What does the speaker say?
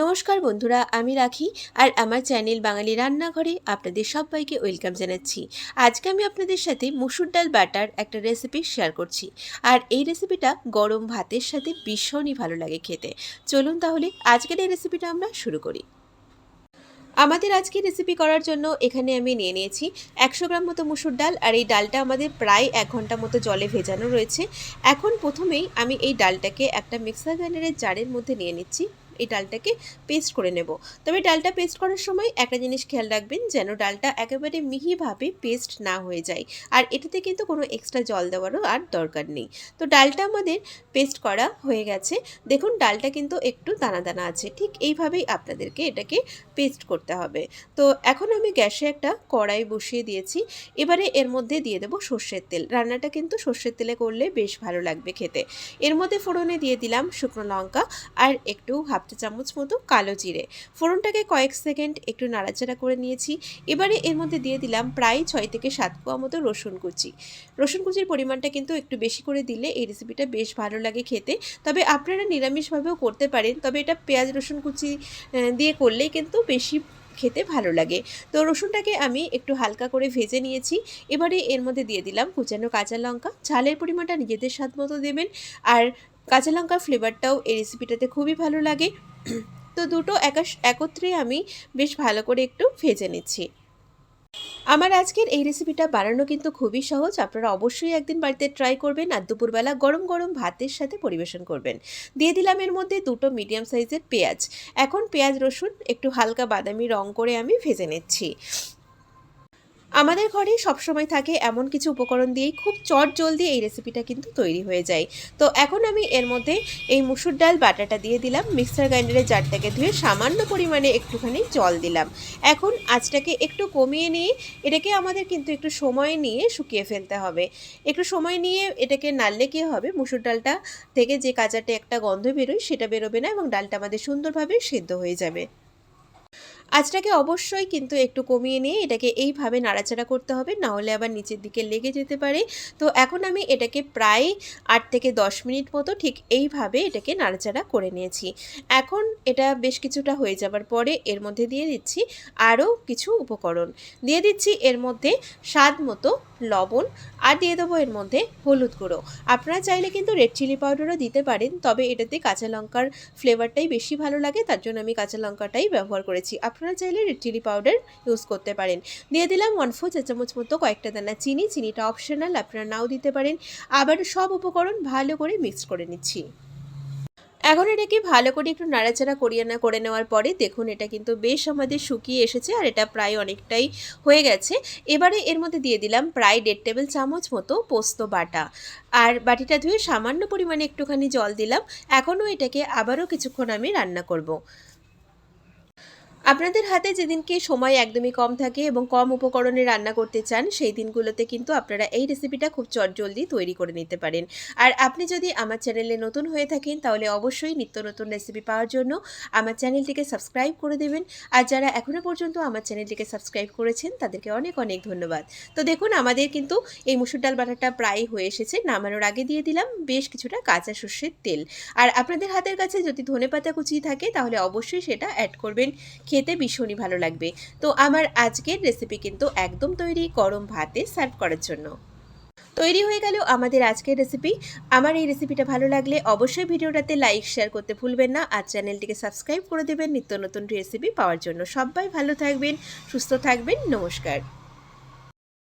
নমস্কার বন্ধুরা, আমি রাখি আর আমার চ্যানেল বাঙালি রান্নাঘরে আপনাদের সবাইকে ওয়েলকাম জানাচ্ছি। আজকে আমি আপনাদের সাথে মুসুর ডাল বাটার একটা রেসিপি শেয়ার করছি আর এই রেসিপিটা গরম ভাতের সাথে ভীষণই ভালো লাগে খেতে। চলুন তাহলে আজকের এই রেসিপিটা আমরা শুরু করি। আমাদের আজকে রেসিপি করার জন্য এখানে আমি নিয়ে নিয়েছি একশো গ্রাম মতো মুসুর ডাল আর এই ডালটা আমাদের প্রায় এক ঘণ্টা মতো জলে ভেজানো রয়েছে। এখন প্রথমেই আমি এই ডালটাকে একটা মিক্সার গ্রাইন্ডারের জারের মধ্যে নিয়ে নিচ্ছি। এই ডালটাকে পেস্ট করে নেব। তবে ডালটা পেস্ট করার সময় একটা জিনিস খেয়াল রাখবেন, যেন ডালটা একেবারে মিহিভাবে পেস্ট না হয়ে যায়। আর এটাতে কিন্তু কোনো এক্সট্রা জল দেওয়ারও আর দরকার নেই। তো ডালটা আমাদের পেস্ট করা হয়ে গেছে। দেখুন, ডালটা কিন্তু একটু দানা দানা আছে। ঠিক এইভাবেই আপনাদেরকে এটাকে পেস্ট করতে হবে। তো এখন আমি গ্যাসে একটা কড়াই বসিয়ে দিয়েছি। এবারে এর মধ্যে দিয়ে দেবো সর্ষের তেল। রান্নাটা কিন্তু সর্ষের তেলে করলে বেশ ভালো লাগবে খেতে। এর মধ্যে ফোড়নে দিয়ে দিলাম শুকনো লঙ্কা আর একটু হাফ চা চামচ মতো কালো জিরে। ফোড়নটাকে কয়েক সেকেন্ড একটু নাড়াচাড়া করে নিয়েছি। এবারে এর মধ্যে দিয়ে দিলাম প্রায় ছয় থেকে সাত কোয়া মতো রসুন কুচি। রসুন কুচির পরিমাণটা কিন্তু একটু বেশি করে দিলে এই রেসিপিটা বেশ ভালো লাগে খেতে। তবে আপনারা নিরামিষভাবেও করতে পারেন, তবে এটা পেঁয়াজ রসুন কুচি দিয়ে করলেই কিন্তু বেশি খেতে ভালো লাগে। তো রসুনটাকে আমি একটু হালকা করে ভেজে নিয়েছি। এবারে এর মধ্যে দিয়ে দিলাম কুচানো কাঁচা লঙ্কা। ঝালের পরিমাণটা নিজেদের স্বাদ মতো দেবেন। আর কাঁচা লঙ্কার ফ্লেভারটাও এই রেসিপিটাতে খুবই ভালো লাগে। তো দুটো একত্রে আমি বেশ ভালো করে একটু ভেজে নিচ্ছি। আমার আজকের এই রেসিপিটা বানানো কিন্তু খুবই সহজ। আপনারা অবশ্যই একদিন বাড়িতে ট্রাই করবেন আর দুপুরবেলা গরম গরম ভাতের সাথে পরিবেশন করবেন। দিয়ে দিলাম এর মধ্যে দুটো মিডিয়াম সাইজের পেঁয়াজ। এখন পেঁয়াজ রসুন, একটু হালকা বাদামি রং করে আমি ভেজে নিচ্ছি। আমাদের ঘরে সবসময় থাকে এমন কিছু উপকরণ দিয়েই খুব চট জলদি এই রেসিপিটা কিন্তু তৈরি হয়ে যায়। তো এখন আমি এর মধ্যে এই মুসুর ডাল বাটাটা দিয়ে দিলাম মিক্সার গ্রাইন্ডারের জারটাকে ধুয়ে সামান্য পরিমাণে একটুখানি জল দিলাম। এখন আঁচটাকে একটু কমিয়ে নিয়ে এটাকে আমাদের কিন্তু একটু সময় নিয়ে শুকিয়ে ফেলতে হবে। একটু সময় নিয়ে এটাকে নাড়লে কী হবে? মুসুর ডালটা থেকে যে কাঁচাটে একটা গন্ধ বেরোয় সেটা বেরোবে না এবং ডালটা আমাদের সুন্দরভাবে সেদ্ধ হয়ে যাবে। আঁচটাকে অবশ্যই কিন্তু একটু কমিয়ে নিয়ে এটাকে এইভাবে নাড়াচাড়া করতে হবে, না হলে আবার নিচের দিকে লেগে যেতে পারে। তো এখন আমি এটাকে প্রায় আট থেকে দশ মিনিট মতো ঠিক এইভাবে এটাকে নাড়াচাড়া করে নিয়েছি। এখন এটা বেশ কিছুটা হয়ে যাবার পরে এর মধ্যে দিয়ে দিচ্ছি আরও কিছু উপকরণ। দিয়ে দিচ্ছি এর মধ্যে স্বাদ মতো লবণ আর দিয়ে দেবো এর মধ্যে হলুদ গুঁড়ো। আপনারা চাইলে কিন্তু রেড চিলি পাউডারও দিতে পারেন, তবে এটাতে কাঁচা লঙ্কার ফ্লেভারটাই বেশি ভালো লাগে, তার জন্য আমি কাঁচা লঙ্কাটাই ব্যবহার করেছি। আপনারা চাইলে রেড চিলি পাউডার ইউজ করতে পারেন। দিয়ে দিলাম ওয়ান ফোর চা চামচ মতো কয়েকটা দানা চিনি, চিনিটা অপশনাল আপনারা নাও দিতে পারেন। আবার সব উপকরণ ভালো করে মিক্স করে নিচ্ছি। এখন এটাকে ভালো করে একটু নাড়াচাড়া করিয়ে না, করে নেওয়ার পরে দেখুন এটা কিন্তু বেশ আমাদের শুকিয়ে এসেছে আর এটা প্রায় অনেকটাই হয়ে গেছে। এবারে এর মধ্যে দিয়ে দিলাম প্রায় দেড় টেবিল চামচ মতো পোস্ত বাটা। আর বাটিটা ধুয়ে সামান্য পরিমাণে একটুখানি জল দিলাম। এখনও এটাকে আবারও কিছুক্ষণ আমি রান্না করব। আপনাদের হাতে যেদিনকে সময় একদমই কম থাকে এবং কম উপকরণে রান্না করতে চান, সেই দিনগুলোতে কিন্তু আপনারা এই রেসিপিটা খুব চটজলদি তৈরি করে নিতে পারেন। আর আপনি যদি আমার চ্যানেলে নতুন হয়ে থাকেন, তাহলে অবশ্যই নিত্য নতুন রেসিপি পাওয়ার জন্য আমার চ্যানেলটিকে সাবস্ক্রাইব করে দেবেন। আর যারা এখনও পর্যন্ত আমার চ্যানেলটিকে সাবস্ক্রাইব করেছেন, তাদেরকে অনেক অনেক ধন্যবাদ। তো দেখুন, আমাদের কিন্তু এই মুসুর ডাল বাটাটা প্রায় হয়ে এসেছে, নামানোর আগে দিয়ে দিলাম বেশ কিছুটা কাঁচা সর্ষের তেল। আর আপনাদের হাতের কাছে যদি ধনেপাতা কুচি থাকে, তাহলে অবশ্যই সেটা অ্যাড করবেন। খেতে ভীষণই ভালো লাগবে। তো আমার আজকের রেসিপি কিন্তু একদম তৈরি গরম ভাতে সার্ভ করার জন্য। তৈরি হয়ে গেল আমাদের আজকের রেসিপি আমার এই রেসিপিটা ভালো লাগলে অবশ্যই ভিডিওটাতে লাইক শেয়ার করতে ভুলবেন না আর চ্যানেলটিকে সাবস্ক্রাইব করে দেবেন নিত্য নতুন রেসিপি পাওয়ার জন্য। সবাই ভালো থাকবেন, সুস্থ থাকবেন, নমস্কার।